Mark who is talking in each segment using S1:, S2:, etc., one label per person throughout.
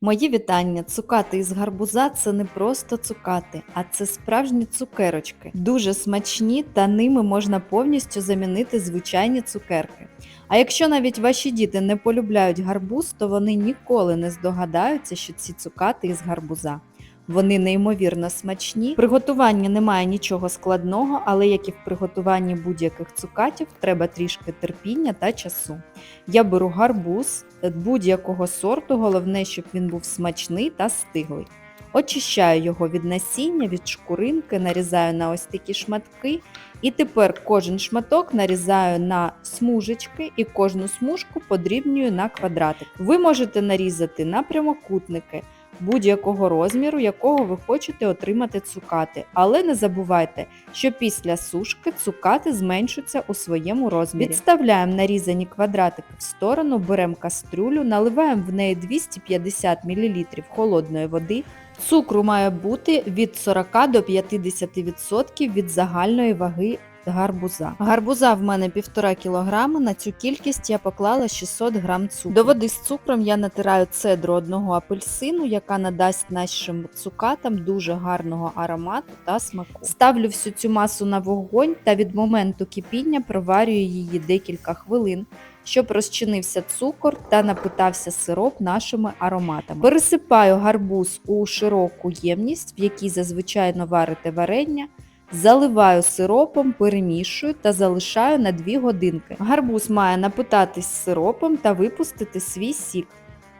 S1: Мої вітання. Цукати із гарбуза це не просто цукати, а це справжні цукерочки. Дуже смачні та ними можна повністю замінити звичайні цукерки. А якщо навіть ваші діти не полюбляють гарбуз, то вони ніколи не здогадаються, що ці цукати із гарбуза. Вони неймовірно смачні. В приготуванні немає нічого складного, але як і в приготуванні будь-яких цукатів, треба трішки терпіння та часу. Я беру гарбуз е, будь-якого сорту, головне, щоб він був смачний та стиглий. Очищаю його від насіння, від шкуринки, нарізаю на ось такі шматки. І тепер кожен шматок нарізаю на смужечки і кожну смужку подрібнюю на квадратик. Ви можете нарізати на прямокутники будь-якого розміру, якого ви хочете отримати цукати. Але не забувайте, що після сушки цукати зменшуються у своєму розмірі. Відставляємо нарізані квадратики в сторону, беремо кастрюлю, наливаємо в неї 250 мл холодної води. Цукру має бути від 40 до 50% від загальної ваги гарбуза. Гарбуза в мене 1,5 кг, на цю кількість я поклала 600 г цукру. До води з цукром я натираю цедру одного апельсину, яка надасть нашим цукатам дуже гарного аромату та смаку. Ставлю всю цю масу на вогонь та від моменту кипіння проварюю її декілька хвилин. Щоб розчинився цукор та напитався сироп нашими ароматами. Пересипаю гарбуз у широку ємність, в якій зазвичай варите варення. Заливаю сиропом, перемішую та залишаю на 2 годинки. Гарбуз має напитатись сиропом та випустити свій сік.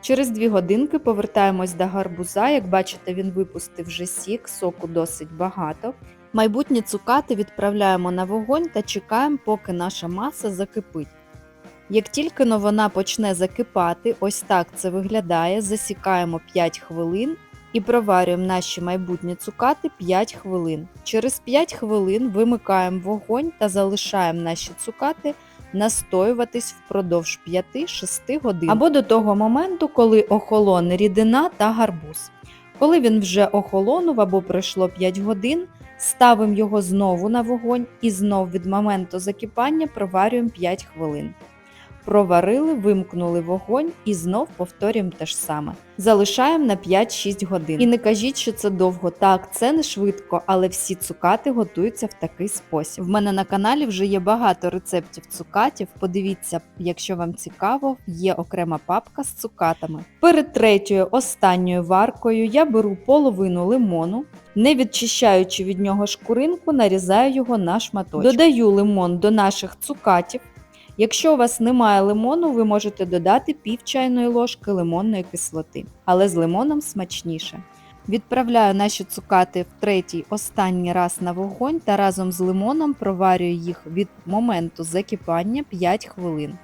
S1: Через 2 годинки повертаємось до гарбуза. Як бачите, він випустив вже сік, соку досить багато. Майбутні цукати відправляємо на вогонь та чекаємо, поки наша маса закипить. Як тільки но вона почне закипати, ось так це виглядає, засікаємо 5 хвилин і проварюємо наші майбутні цукати 5 хвилин. Через 5 хвилин вимикаємо вогонь та залишаємо наші цукати настоюватись впродовж 5-6 годин або до того моменту, коли охолоне рідина та гарбуз. Коли він вже охолонув або пройшло 5 годин, ставимо його знову на вогонь і знов від моменту закипання проварюємо 5 хвилин. Проварили, вимкнули вогонь і знов повторюємо те ж саме. Залишаємо на 5-6 годин. І не кажіть, що це довго. Так, це не швидко, але всі цукати готуються в такий спосіб. В мене на каналі вже є багато рецептів цукатів. Подивіться, якщо вам цікаво, є окрема папка з цукатами. Перед третьою останньою варкою я беру половину лимону. Не відчищаючи від нього шкуринку, нарізаю його на шматочки. Додаю лимон до наших цукатів. Якщо у вас немає лимону, ви можете додати пів чайної ложки лимонної кислоти, але з лимоном смачніше. Відправляю наші цукати в третій останній раз на вогонь та разом з лимоном проварюю їх від моменту закипання 5 хвилин.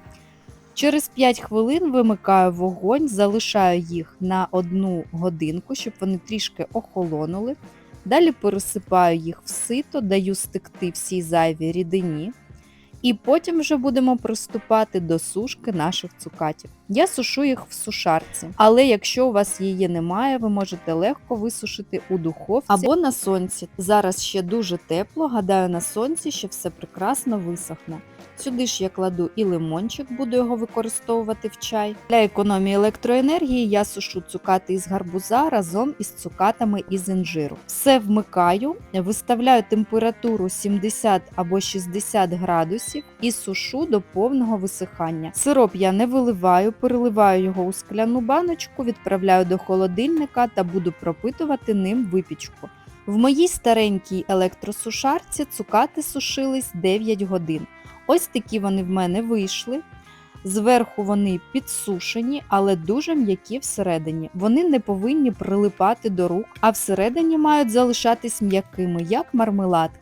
S1: Через 5 хвилин вимикаю вогонь, залишаю їх на 1 годинку, щоб вони трішки охолонули. Далі пересипаю їх в сито, даю стекти всій зайвій рідині. І потім вже будемо приступати до сушки наших цукатів. Я сушу їх в сушарці, але якщо у вас її немає, ви можете легко висушити у духовці або на сонці. Зараз ще дуже тепло, гадаю на сонці, що все прекрасно висохне. Сюди ж я кладу і лимончик, буду його використовувати в чай. Для економії електроенергії я сушу цукати із гарбуза разом із цукатами із інжиру. Все вмикаю, виставляю температуру 70 або 60 градусів і сушу до повного висихання. Сироп я не виливаю, переливаю його у скляну баночку, відправляю до холодильника та буду пропитувати ним випічку. В моїй старенькій електросушарці цукати сушились 9 годин. Ось такі вони в мене вийшли. Зверху вони підсушені, але дуже м'які всередині. Вони не повинні прилипати до рук, а всередині мають залишатись м'якими, як мармеладки.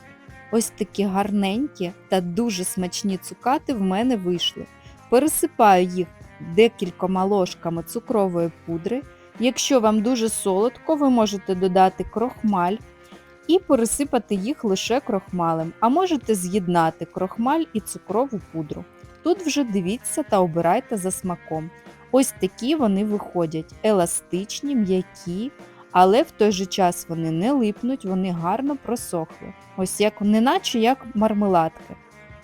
S1: Ось такі гарненькі та дуже смачні цукати в мене вийшли. Пересипаю їх декількома ложками цукрової пудри. Якщо вам дуже солодко, ви можете додати крохмаль і пересипати їх лише крохмалем, а можете з'єднати крохмаль і цукрову пудру. Тут вже дивіться та обирайте за смаком. Ось такі вони виходять еластичні, м'які, але в той же час вони не липнуть, вони гарно просохли. Ось як неначе як мармеладки.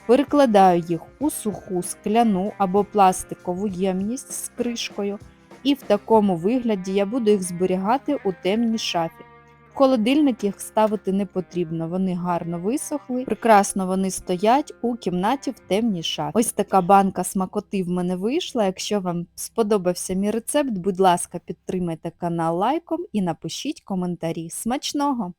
S1: Перекладаю їх у суху скляну або пластикову ємність з кришкою І в такому вигляді я буду їх зберігати у темній шафі. В холодильник їх ставити не потрібно, вони гарно висохли, прекрасно вони стоять у кімнаті в темній шафі. Ось така банка смакоти в мене вийшла. Якщо вам сподобався мій рецепт, будь ласка, підтримайте канал лайком і напишіть коментарі. Смачного!